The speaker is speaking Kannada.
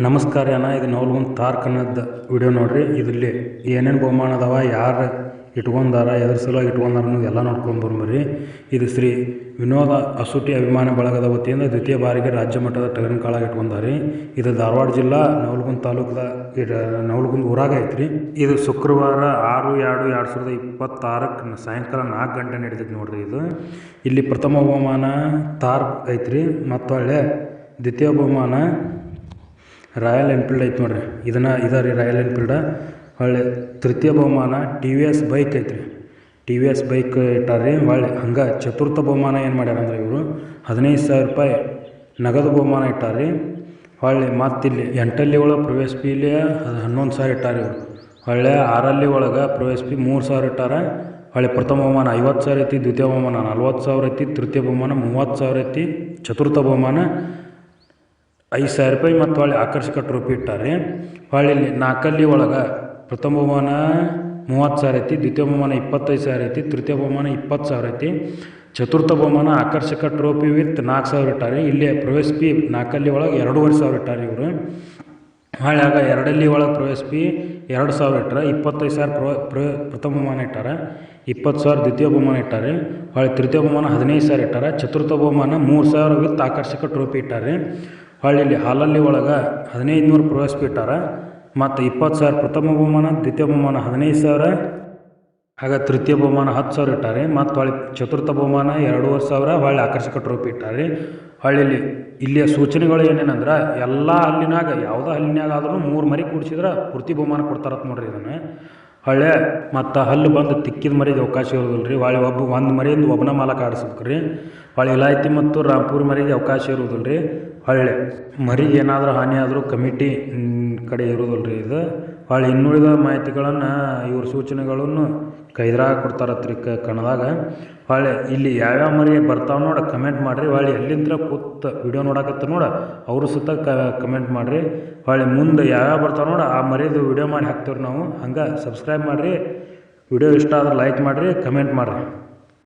ನಮಸ್ಕಾರ ಅಣ್ಣ, ಇದು ನೋಲ್ಗೊಂದು ತಾರ್ಕ್ ಅನ್ನೋದು ವಿಡಿಯೋ ನೋಡ್ರಿ. ಇದರಲ್ಲಿ ಏನೇನು ಬಹುಮಾನ ಅದಾವ, ಯಾರು ಇಟ್ಕೊಂಡಾರ, ಎದ್ರ ಸಲುವಾಗಿ ಇಟ್ಕೊಂಡಾರ ಅನ್ನೋದು ಎಲ್ಲ ನೋಡ್ಕೊಂಡು ಬರ್ರಿ ಇದು ಶ್ರೀ ವಿನೋದ ಅಸೂಟಿ ಅಭಿಮಾನ ಬಳಗದ ವತಿಯಿಂದ ದ್ವಿತೀಯ ಬಾರಿಗೆ ರಾಜ್ಯ ಮಟ್ಟದ ಟಗರಿನ ಕಾಳ ಇಟ್ಕೊಂಡಾರಿ. ಇದು ಧಾರವಾಡ ಜಿಲ್ಲಾ ನವಲ್ಗುಂದ ತಾಲೂಕದ ಇದು ನವಲ್ಗುಂದ ಊರಾಗ ಐತ್ರಿ. ಇದು ಶುಕ್ರವಾರ ಆರು, ಎರಡು ಎರಡು ಸಾವಿರದ ಇಪ್ಪತ್ತಾರಕ್ಕೆ ಸಾಯಂಕಾಲ ನಾಲ್ಕು ಗಂಟೆ ನಡೀತೈತಿ ನೋಡ್ರಿ ಇದು. ಇಲ್ಲಿ ಪ್ರಥಮ ಬಹುಮಾನ ತಾರ್ಕ್ ಐತ್ರಿ. ಮತ್ತು ಒಳ್ಳೆ ದ್ವಿತೀಯ ಬಹುಮಾನ ರಾಯಲ್ ಎನ್ಫೀಲ್ಡ್ ಐತೆ ನೋಡ್ರಿ. ಇದನ್ನು ಇದಾರೆ ರೀ ರಾಯಲ್ ಎನ್ಫೀಲ್ಡ. ಹೊಳ್ಳಿ ತೃತೀಯ ಬಹುಮಾನ ಟಿ ವಿ ಎಸ್ ಬೈಕ್ ಐತ್ರಿ. ಟಿ ವಿ ಎಸ್ ಬೈಕ್ ಇಟ್ಟಾರ್ರಿ. ಹೊಳ್ಳಿ ಹಂಗೆ ಚತುರ್ಥ ಬಹುಮಾನ ಏನು ಮಾಡ್ಯಾರ ಅಂದ್ರೆ ಇವರು? ಹದಿನೈದು ಸಾವಿರ ರೂಪಾಯಿ ನಗದು ಬಹುಮಾನ ಇಟ್ಟಾರ್ರಿ. ಹೊಳ್ಳಿ ಮತ್ತಿಲ್ಲಿ ಎಂಟಲ್ಲಿ ಒಳಗೆ ಪ್ರವೇಶ ಫೀಲಿ ಹನ್ನೊಂದು ಸಾವಿರ ಇಟ್ಟಾರ ಇವರು. ಹೊಳ್ಳೆ ಆರಲ್ಲಿ ಒಳಗೆ ಪ್ರವೇಶ ಫೀ ಮೂರು ಸಾವಿರ ಇಟ್ಟಾರ. ಹೊಳ್ಳಿ ಪ್ರಥಮ ಬಹುಮಾನ ಐವತ್ತು ಸಾವಿರ ಐತಿ, ದ್ವಿತೀಯ ಬಹುಮಾನ ನಲ್ವತ್ತು ಸಾವಿರ ಐತಿ, ತೃತೀಯ ಬಹುಮಾನ ಮೂವತ್ತು ಸಾವಿರ ಐತಿ, ಚತುರ್ಥ ಬಹುಮಾನ ಐದು ಸಾವಿರ ರೂಪಾಯಿ ಮತ್ತು ಹೊಳ್ಳಿ ಆಕರ್ಷಕ ಟ್ರೋಫಿ ಇಟ್ಟಾರೆ. ಹೊಳ್ಳಿ ನಾಲ್ಕಲ್ಲಿ ಒಳಗೆ ಪ್ರಥಮ ಬಹುಮಾನ ಮೂವತ್ತು ಸಾವಿರ ಐತಿ, ದ್ವಿತೀಯ ಬಹುಮಾನ ಇಪ್ಪತ್ತೈದು ಸಾವಿರ ಐತಿ, ತೃತೀಯ ಬಹುಮಾನ ಇಪ್ಪತ್ತು ಸಾವಿರ ಐತಿ. ಚತುರ್ಥ ಬಹುಮಾನ ಆಕರ್ಷಕ ಟ್ರೋಫಿ ವಿತ್ ನಾಲ್ಕು ಸಾವಿರ ಇಟ್ಟಾರೆ. ಇಲ್ಲಿ ಪ್ರವೇಶ ಪಿ ನಾಲ್ಕಲ್ಲಿ ಒಳಗೆ ಎರಡೂವರೆ ಸಾವಿರ ಇಟ್ಟಾರೆ ಇವರು. ಆಗ ಎರಡಲ್ಲಿ ಒಳಗೆ ಪ್ರವೇಶ ಪಿ ಎರಡು ಸಾವಿರ ಇಟ್ಟಾರೆ ಇಪ್ಪತ್ತೈದು ಸಾವಿರ ಪ್ರ ಪ್ರ ಪ್ರಥಮ ಬಹುಮಾನ ಇಟ್ಟಾರೆ. ಇಪ್ಪತ್ತು ಸಾವಿರ ದ್ವಿತೀಯ ಬಹುಮಾನ ಇಟ್ಟಾರೆ. ಹೊಳ್ಳಿ ತೃತೀಯ ಬಹುಮಾನ ಹದಿನೈದು ಸಾವಿರ ಇಟ್ಟಾರೆ. ಚತುರ್ಥ ಬಹುಮಾನ ಮೂರು ಸಾವಿರ ವಿತ್ ಆಕರ್ಷಕ ಟ್ರೋಫಿ ಇಟ್ಟಾರೆ. ಹೊಳ್ಳಿ ಇಲ್ಲಿ ಹಾಲಲ್ಲಿ ಒಳಗೆ ಹದಿನೈದು ನೂರು ಪ್ರವೇಶ ಬಿಟ್ಟಾರ ಮತ್ತು ಇಪ್ಪತ್ತು ಸಾವಿರ ಪ್ರಥಮ ಬಹುಮಾನ, ದ್ವಿತೀಯ ಬಹುಮಾನ ಹದಿನೈದು ಸಾವಿರ ಹಾಗೆ ತೃತೀಯ ಬಹುಮಾನ ಹತ್ತು ಸಾವಿರ ಇಟ್ಟಾರೆ. ಮತ್ತು ಹೊಳ್ಳಿ ಚತುರ್ಥ ಬಹುಮಾನ ಎರಡೂವರೆ ಸಾವಿರ ಹೊಳ್ಳಿ ಆಕರ್ಷಕ ಟ್ರೋಫಿ ಇಟ್ಟಾರೆ. ಹಳ್ಳಿಲಿ ಇಲ್ಲಿಯ ಸೂಚನೆಗಳು ಏನೇನಂದ್ರೆ, ಎಲ್ಲ ಹಲ್ಲಿನಾಗ, ಯಾವುದೋ ಹಲ್ಲಿನಾಗ ಆದರೂ ಮೂರು ಮರಿ ಕೂಡಿಸಿದ್ರೆ ಪೂರ್ತಿ ಬಹುಮಾನ ಕೊಡ್ತಾರತ್ ನೋಡ್ರಿ ಇದನ್ನು. ಹೊಳ್ಳೆ ಮತ್ತು ಹಲ್ಲು ಬಂದು ತಿಕ್ಕಿದ ಮರಿಗೆ ಅವಕಾಶ ಇರೋದಿಲ್ಲ ರೀ ಹೊಳೆ ಒಬ್ಬ ಒಂದು ಮರಿಯಿಂದ ಒಬ್ಬನ ಮಾಲಕ ಆಡಿಸ್ಬೇಕು ರೀ ಹೊಳೆ ಇಲಾಯ್ತಿ ಮತ್ತು ರಾಂಪುರ್ ಮರಿಗೆ ಅವಕಾಶ ಇರೋದಿಲ್ಲ ರೀ ಹೊಳ್ಳೆ ಮರಿಗೆ ಏನಾದರೂ ಹಾನಿಯಾದರೂ ಕಮಿಟಿ ಕಡೆ ಇರೋದಿಲ್ಲ ರೀ ಇದು. ಹೊಳ್ಳಿ ಇನ್ನುಳಿದ ಮಾಹಿತಿಗಳನ್ನು ಇವ್ರ ಸೂಚನೆಗಳನ್ನು ಕೈದ್ರಾಗ ಕೊಡ್ತಾರತ್ರಿ ಕ ಕನ್ನಡದಾಗ ಹೊಳ್ಳಿ ಇಲ್ಲಿ ಯಾವ್ಯಾವ ಮರಿ ಬರ್ತಾವೆ ನೋಡಿ ಕಮೆಂಟ್ ಮಾಡಿರಿ. ಹೊಳ್ಳಿ ಎಲ್ಲಿಂದ ಕೂತ್ ವಿಡಿಯೋ ನೋಡಕತ್ತ ನೋಡ ಅವರು ಸುತ್ತ ಕಮೆಂಟ್ ಮಾಡಿರಿ. ಹೊಳ್ಳಿ ಮುಂದೆ ಯಾವ್ಯಾವ ಬರ್ತಾವೆ ನೋಡಿ ಆ ಮರಿದು ವಿಡಿಯೋ ಮಾಡಿ ಹಾಕ್ತೇವೆ ನಾವು. ಹಂಗೆ ಸಬ್ಸ್ಕ್ರೈಬ್ ಮಾಡಿರಿ. ವಿಡಿಯೋ ಇಷ್ಟ ಆದ್ರೆ ಲೈಕ್ ಮಾಡಿರಿ, ಕಮೆಂಟ್ ಮಾಡಿರಿ.